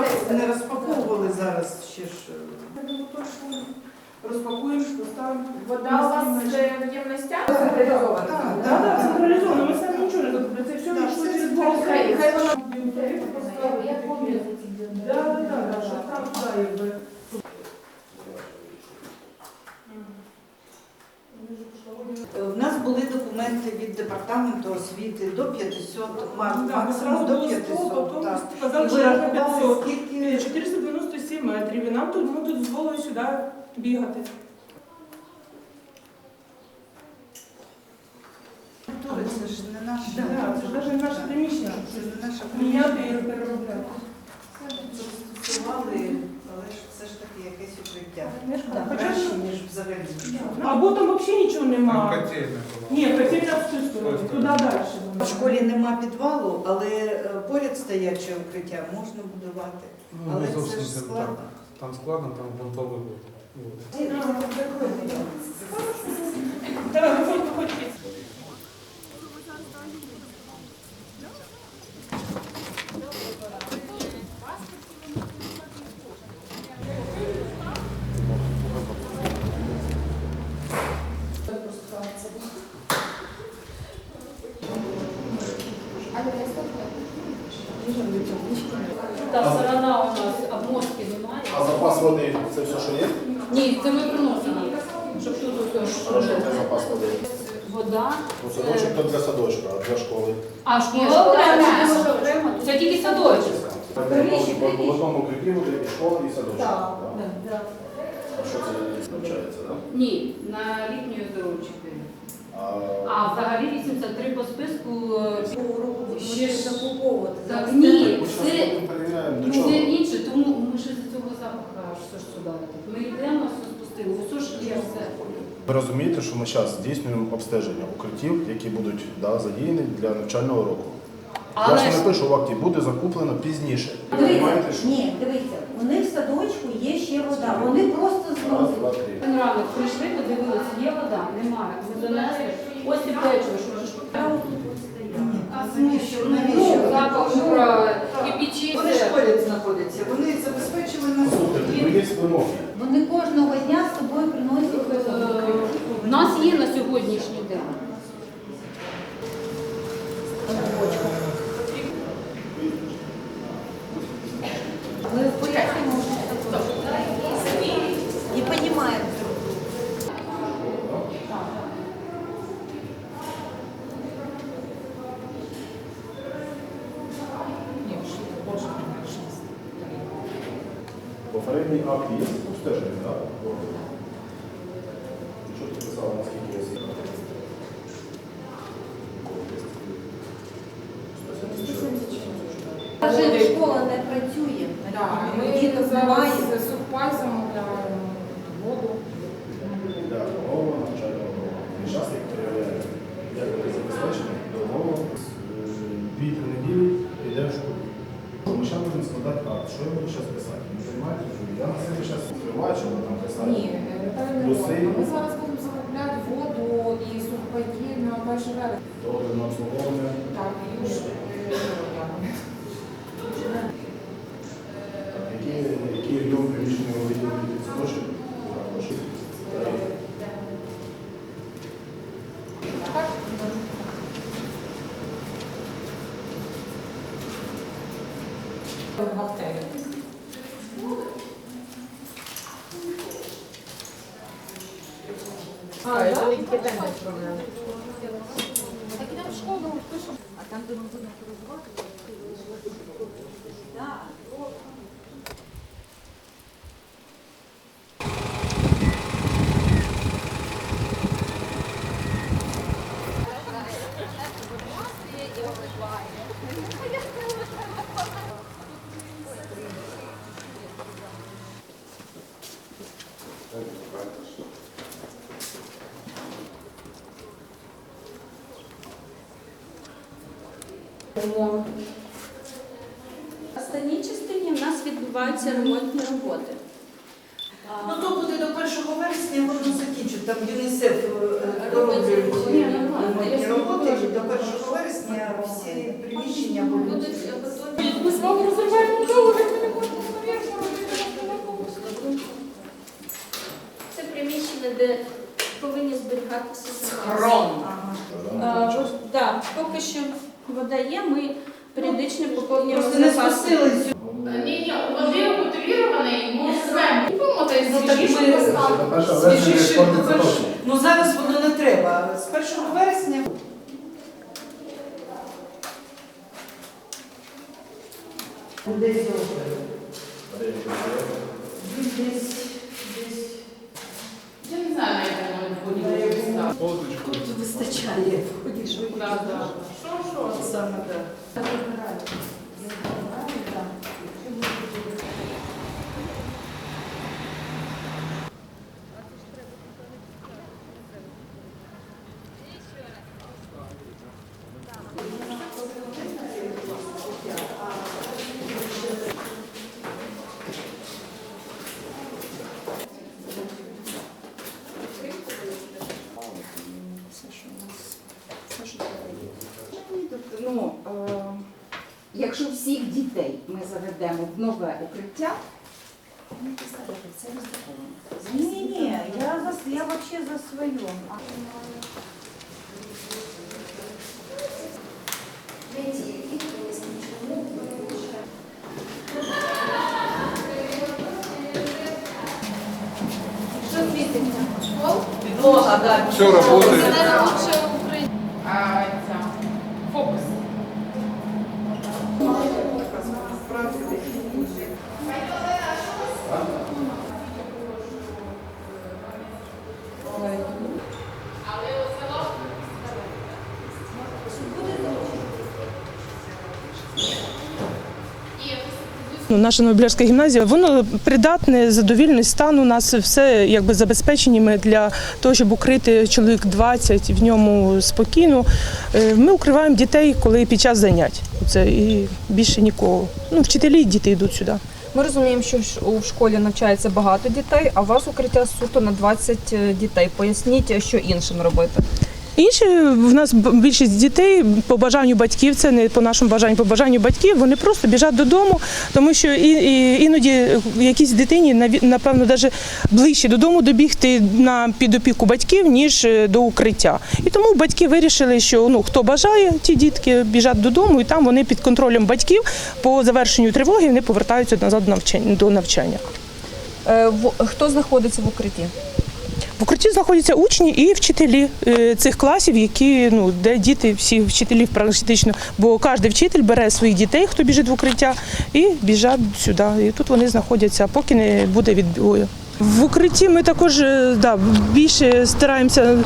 розпак... не розпаковували зараз ще ж. е, Розпакуєш, поставимо. Вода у вас вже в ємностях Так, централізована? так, Так, так, централізовано, ми самі нічого не зробили. Це все Так, йшло все через централізовано. Хай Хай воно- Біотуалет поставили. Я пам'ятаю ці Да, да, да, да, що там, да, якби. Е, У нас були документи від департаменту освіти до 500, ма- Ну, максимум зразу до було 500. 100, потім так. сказали, що ви 500. скільки 497 метрів, і нам тут, ми тут дозволили сюди бігати. культури, це ж не наше. Да, це ж навіть наше приміщення. Це не наша Міняти і переробляти. Це. але ж все ж таки якесь укриття. Краще, ніж взагалі. Або там взагалі нічого Там нема. була. Ні, котельня в цю сторону, туди далі. В школі нема підвалу, але е, поряд стояче укриття можна будувати. Ну, Але не це зовсім ж складно. так. Там складно, там грунтовий вод. От. Давай, виходь, виходь. Та сторона у нас обмотки немає. А запас води це все, що є? Ні, це ми приносимо. Щоб тут ось Хорошо, це запас води. вода. Ну, садочок то для садочка, а для школи. А школа окремо. Це тільки садочок. В одному і школа, і садочок. Так. да? А що це навчається, так? Ні, на літньої здоров'я 4. А взагалі 83 по списку. е, Ще ж закуповувати. Так, ні, Ми це, перевіряємо, до чого. це інше, тому ми ще з цього запаху аж все ж сюди. Ми йдемо, все спустили. Все ж є все. Ви розумієте, що ми зараз здійснюємо обстеження укриттів, які будуть да, задіяні для навчального року. Але ж ж не пишу в акті, буде закуплено пізніше. Дивіться, розумієте, що ні, дивіться, у них в садочку є ще вода. Вони просто раз, зносять. три. Ранок прийшли, подивилися, є вода, немає. Ми донесли. Ось і печиво, що ж. Навіщо? Ну, Навіщо? запах жура, кипічі. Вони ж поряд знаходяться, вони забезпечили нас. Слухайте, ну є вимоги. Вони кожного дня з собою приносять Е, нас є на сьогоднішній день. Ми пояснюємо, що це Не розуміємо. Попередній акт є обстеження, так? Що ти писала, наскільки є? Каже, школа не працює. Ми зараз з сухпай замовляємо воду. Для нового навчального року. Ми зараз їх перевіряємо. Як вони забезпечені до нового дві-три неділі йде в школу. Ми зараз будемо складати акт. Що я буду зараз писати? Ви розумієте, що я на себе зараз відкриваю, що там писати. Ні, Наталя Плюси. Львовна, ми зараз будемо замовляти воду і сухпайки на перший вересня. Добре, на обслуговування. Так, і ж Які, які об'єм приміщення ви виділили під садочок? А, це не тільки тендер проблема. Так ідемо в школу, пишемо. А там, де ми будемо розвивати, так. Умови. останній частині в нас відбуваються ремонтні роботи. Ну то буде до 1 вересня, воно закінчить. Там ЮНІСЕФ е, ремонтні Я роботи. знаю. До 1 вересня всі приміщення будуть. Будуть. Ми з вами розриваємо договір, ми не можемо наверх робити. Це приміщення, де повинні зберігатися. Ага. Е, поки що вода є, ми періодично поповнюємо запаси. Ні, ні, води бутилірований, ми Ну, версія Свіжіше. Ну зараз воно не треба. З 1 вересня. Десь десь десь Я не знаю, будуть поставити. Позичку. тут вистачає. Ходиш, Да, да. Що, що? саме так. якщо всіх дітей ми заведемо в нове укриття, ну, ти скажеш, це ризиковано. Ні, ні, я за я вообще за своє. Що світиться? Підлога, так. Все работает. Ну, наша Новобілярська гімназія, воно придатне, задовільний стан. У нас все якби забезпечені ми для того, щоб укрити чоловік 20 в ньому спокійно. Е, Ми укриваємо дітей, коли під час занять. Це і більше нікого. Ну, вчителі і діти йдуть сюди. Ми розуміємо, що у школі навчається багато дітей, а у вас укриття суто на 20 дітей. Поясніть, що іншим робити. Інші в нас більшість дітей по бажанню батьків, це не по нашому бажанню, по бажанню батьків, вони просто біжать додому, тому що і, і, іноді якійсь дитині напевно навіть ближче додому добігти на під опіку батьків, ніж е, до укриття. І тому батьки вирішили, що ну хто бажає, ті дітки біжать додому, і там вони під контролем батьків по завершенню тривоги вони повертаються назад до навчання. Е, Хто знаходиться в укритті? В укритті знаходяться учні і вчителі е, цих класів, які ну де діти всі вчителів практично, бо кожен вчитель бере своїх дітей, хто біжить в укриття, і біжать сюди. І тут вони знаходяться, поки не буде відбою. В укритті ми також е, да, більше стараємося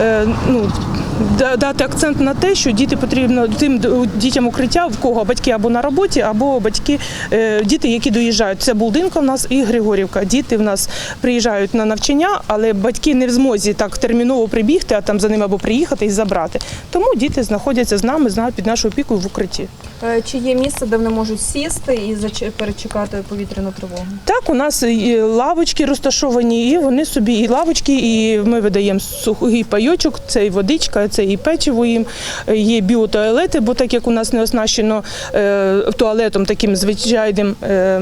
е, ну, дати акцент на те, що діти потрібно тим дітям укриття, в кого батьки або на роботі, або батьки, е, діти, які доїжджають. Це Булдинка в нас і Григорівка. Діти в нас приїжджають на навчання, але батьки не в змозі так терміново прибігти, а там за ними або приїхати і забрати. Тому діти знаходяться з нами, з нами під нашою опікою в укритті. Чи є місце, де вони можуть сісти і перечекати повітряну тривогу? Так, у нас лавочки розташовані, і вони собі і лавочки, і ми видаємо сухий пайочок, це і водичка, це і печиво їм, є біотуалети, бо так як у нас не оснащено е, туалетом таким звичайним, е,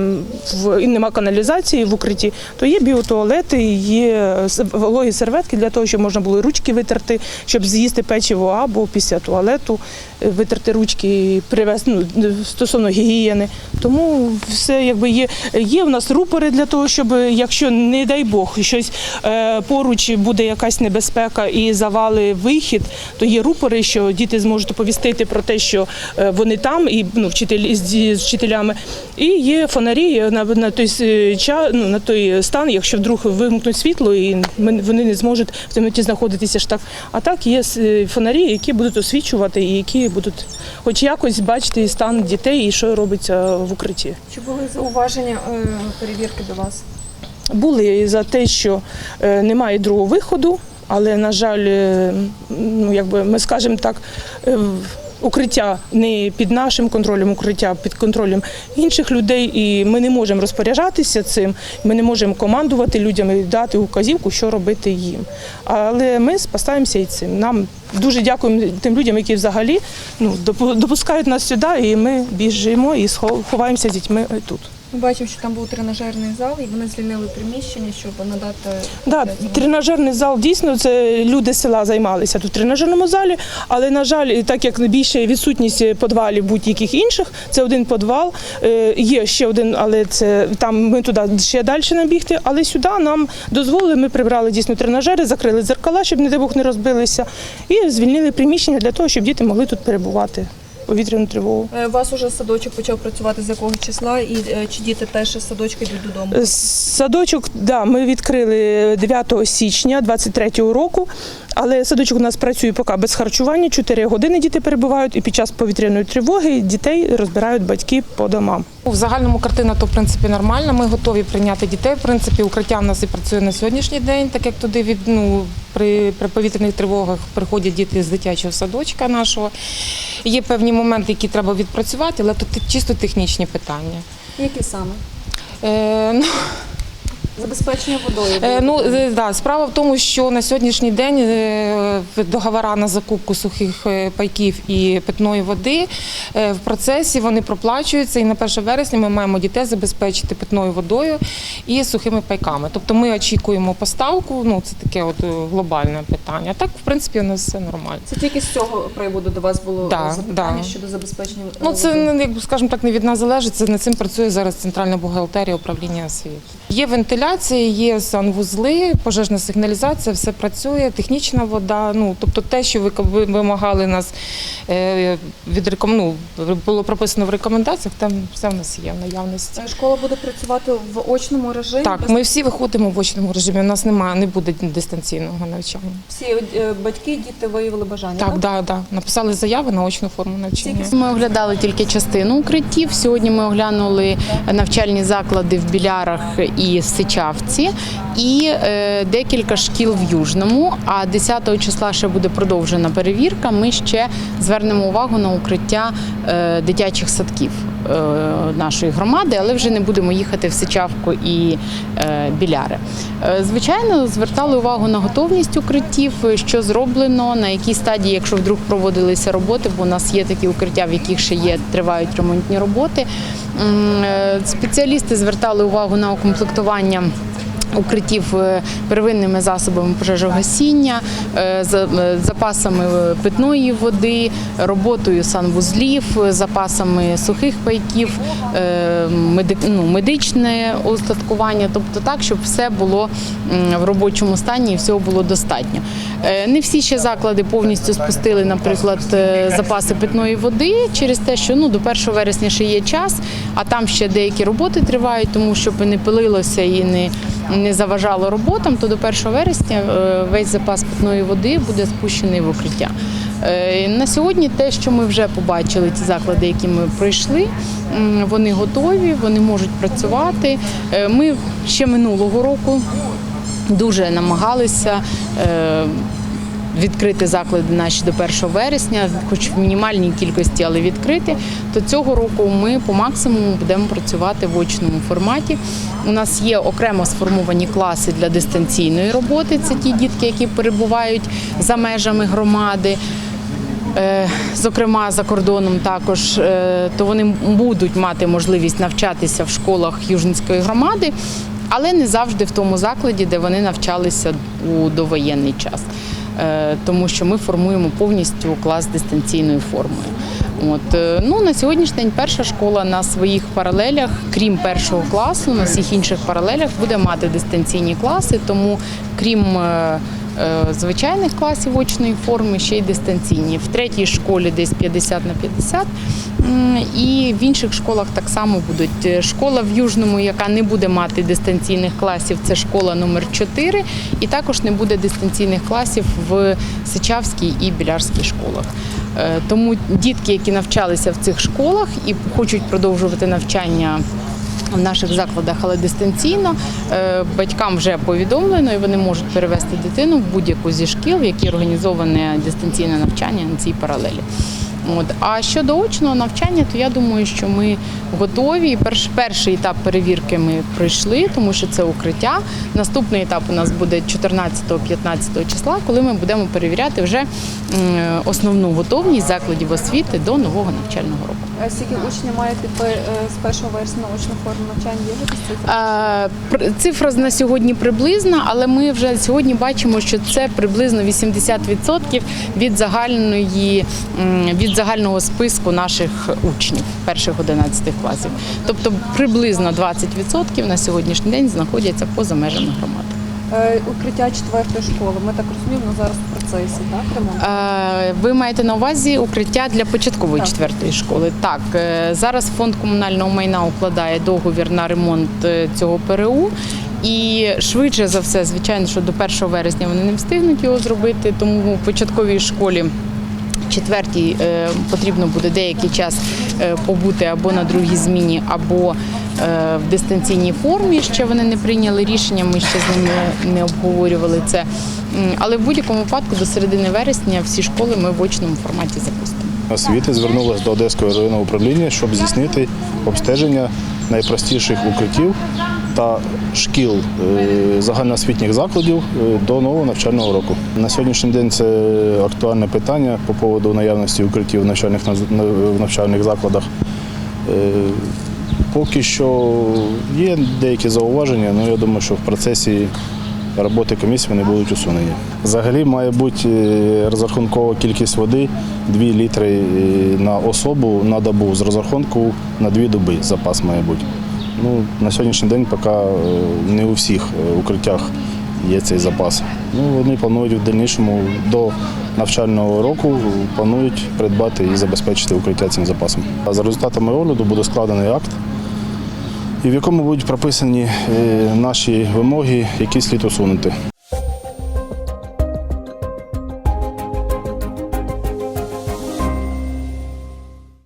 і нема каналізації в укритті, то є біотуалети, є вологі серветки для того, щоб можна було ручки витерти, щоб з'їсти печиво або після туалету е, витерти ручки, і привести ну, стосовно гігієни. Тому все якби є. Є в нас рупори для того, щоб якщо не дай Бог щось е, поруч буде якась небезпека і завали вихід, то є рупори, що діти зможуть оповістити про те, що е, вони там, і ну, вчителі з, вчителями. І є фонарі на, на той ча, ну, на той стан, якщо вдруг вимкнуть світло, і вони не зможуть в темноті знаходитися ж так. А так є фонарі, які будуть освічувати і які будуть хоч якось бачити стан дітей і що робиться в укритті. Чи були зауваження е, перевірки до вас? Були за те, що е, немає другого виходу, але, на жаль, е, ну, якби ми скажемо так, е, укриття не під нашим контролем, укриття під контролем інших людей, і ми не можемо розпоряджатися цим. Ми не можемо командувати людям і дати указівку, що робити їм. Але ми спасаємося і цим. Нам дуже дякуємо тим людям, які взагалі ну, допускають нас сюди, і ми біжимо і схо- ховаємося з дітьми тут. Ми бачимо, що там був тренажерний зал, і вони звільнили приміщення, щоб надати Да, тренажерний зал дійсно це люди з села займалися тут в тренажерному залі, але на жаль, так як більше відсутність подвалів будь-яких інших, це один подвал. Е, Є ще один, але це там ми туди ще далі набігти. Але сюди нам дозволили. Ми прибрали дійсно тренажери, закрили дзеркала, щоб не дай Бог не розбилися, і звільнили приміщення для того, щоб діти могли тут перебувати повітряну тривогу. Е, У вас уже садочок почав працювати з якого числа, і е, чи діти теж з садочка йдуть додому? Садочок, да, ми відкрили 9 січня 23-го року, але садочок у нас працює поки без харчування. 4 години діти перебувають, і під час повітряної тривоги дітей розбирають батьки по домам. В загальному картина то в принципі нормальна. Ми готові прийняти дітей. В принципі, укриття в нас і працює на сьогоднішній день, так як туди від ну при, при повітряних тривогах приходять діти з дитячого садочка нашого. Є певні моменти, які треба відпрацювати, але то чисто технічні питання. Які саме? Е, ну, Забезпечення водою. Е, Ну е, да, справа в тому, що на сьогоднішній день е, договора на закупку сухих е, пайків і питної води е, в процесі вони проплачуються, і на 1 вересня ми маємо дітей забезпечити питною водою і сухими пайками. Тобто ми очікуємо поставку. Ну це таке от глобальне питання. Так, в принципі, у нас все нормально. Це тільки з цього приводу до вас було Да, запитання да. щодо забезпечення. Ну це не як скажімо так, не від нас залежить. Це над цим працює зараз центральна бухгалтерія управління освіти. Є вентиляція, є санвузли, пожежна сигналізація, все працює, технічна вода. Ну тобто те, що ви ви вимагали нас е, від реком... ну, було прописано в рекомендаціях, там все в нас є в наявності. Е, Школа буде працювати в очному режимі. Так, без- ми всі виходимо в очному режимі. У нас немає, не буде дистанційного навчання. всі е, батьки, діти виявили бажання. Так, да, да. Написали заяви на очну форму навчання. Ми оглядали тільки частину укриттів. Сьогодні ми оглянули навчальні заклади в Білярах і Сичавці, і е, декілька шкіл в Южному. А 10 числа ще буде продовжена перевірка. Ми ще звернемо увагу на укриття е, дитячих садків е, нашої громади, але вже не будемо їхати в Сичавку і Біляри. Звичайно, звертали увагу на готовність укриттів, що зроблено, на якій стадії, якщо вдруг проводилися роботи, бо у нас є такі укриття, в яких ще є тривають ремонтні роботи. Е, Спеціалісти звертали увагу на укомплектування. Укриттів е, первинними засобами пожежогасіння, е, за- запасами питної води, роботою санвузлів, запасами сухих пайків, ну, медичне устаткування, тобто так, щоб все було в робочому стані і всього було достатньо. Не всі ще заклади повністю спустили, наприклад, запаси питної води через те, що ну до 1 вересня ще є час, а там ще деякі роботи тривають, тому щоб не пилилося і не, не заважало роботам, то до 1 вересня е, весь запас питної води буде спущений в укриття. Е, На сьогодні те, що ми вже побачили, ті заклади, які ми пройшли, вони готові, вони можуть працювати. Е, Ми ще минулого року дуже намагалися. Відкрити заклади наші до 1 вересня, хоч в мінімальній кількості, але відкрити, то цього року ми по максимуму будемо працювати в очному форматі. У нас є окремо сформовані класи для дистанційної роботи. Це ті дітки, які перебувають за межами громади. Е, Зокрема, за кордоном також, е, то вони будуть мати можливість навчатися в школах Южницької громади, але не завжди в тому закладі, де вони навчалися у довоєнний час. Е, Тому що ми формуємо повністю клас дистанційною формою. От е, ну на сьогоднішній день перша школа на своїх паралелях, крім першого класу, на всіх інших паралелях буде мати дистанційні класи. Тому крім е, звичайних класів очної форми, ще й дистанційні. В третій школі десь 50 на 50. І в інших школах так само будуть. Е, Школа в Южному, яка не буде мати дистанційних класів, це школа номер 4. І також не буде дистанційних класів в Сичавській і Білярській школах. Е, Тому дітки, які навчалися в цих школах і хочуть продовжувати навчання в наших закладах, але дистанційно, е, батькам вже повідомлено, і вони можуть перевести дитину в будь-яку зі шкіл, в якій організоване дистанційне навчання на цій паралелі. От. А щодо очного навчання, то я думаю, що ми готові. Перш, перший етап перевірки ми пройшли, тому що це укриття. Наступний етап у нас буде 14-15 числа, коли ми будемо перевіряти вже основну готовність закладів освіти до нового навчального року. Скільки учні мають е, з 1 вересня очну форму навчання? Є? Е, Цифра на сьогодні приблизна, але ми вже сьогодні бачимо, що це приблизно 80% від загальної від загального списку наших учнів перших 11 класів. Тобто приблизно 20% на сьогоднішній день знаходяться поза межами громади. Е, Укриття четвертої школи. Ми так розуміємо, зараз в процесі, так, ремонт? Е, Ви маєте на увазі укриття для початкової Так. четвертої школи. Так, е, зараз фонд комунального майна укладає договір на ремонт е, цього ПРУ. І швидше за все, звичайно, що до 1 вересня вони не встигнуть його зробити, тому в початковій школі. Четвертій е, потрібно буде деякий час е, побути або на другій зміні, або е, в дистанційній формі. Ще вони не прийняли рішення. Ми ще з ними не обговорювали це. Але в будь-якому випадку до середини вересня всі школи ми в очному форматі запустимо. Освіти звернулася до Одеського районного управління, щоб здійснити обстеження найпростіших укриттів та шкіл е, загальноосвітніх закладів е, до нового навчального року. На сьогоднішній день це актуальне питання по поводу наявності укриттів в навчальних в навчальних закладах. Е, Поки що є деякі зауваження, але я думаю, що в процесі роботи комісії вони будуть усунені. Взагалі має бути розрахункова кількість води 2 літри на особу на добу з розрахунку на 2 доби запас має бути. Ну, на сьогоднішній день поки е, не у всіх е, укриттях є цей запас. Ну, вони планують в дальнішому до навчального року планують придбати і забезпечити укриття цим запасом. А за результатами огляду буде складений акт, і в якому будуть прописані е, наші вимоги, які слід усунути.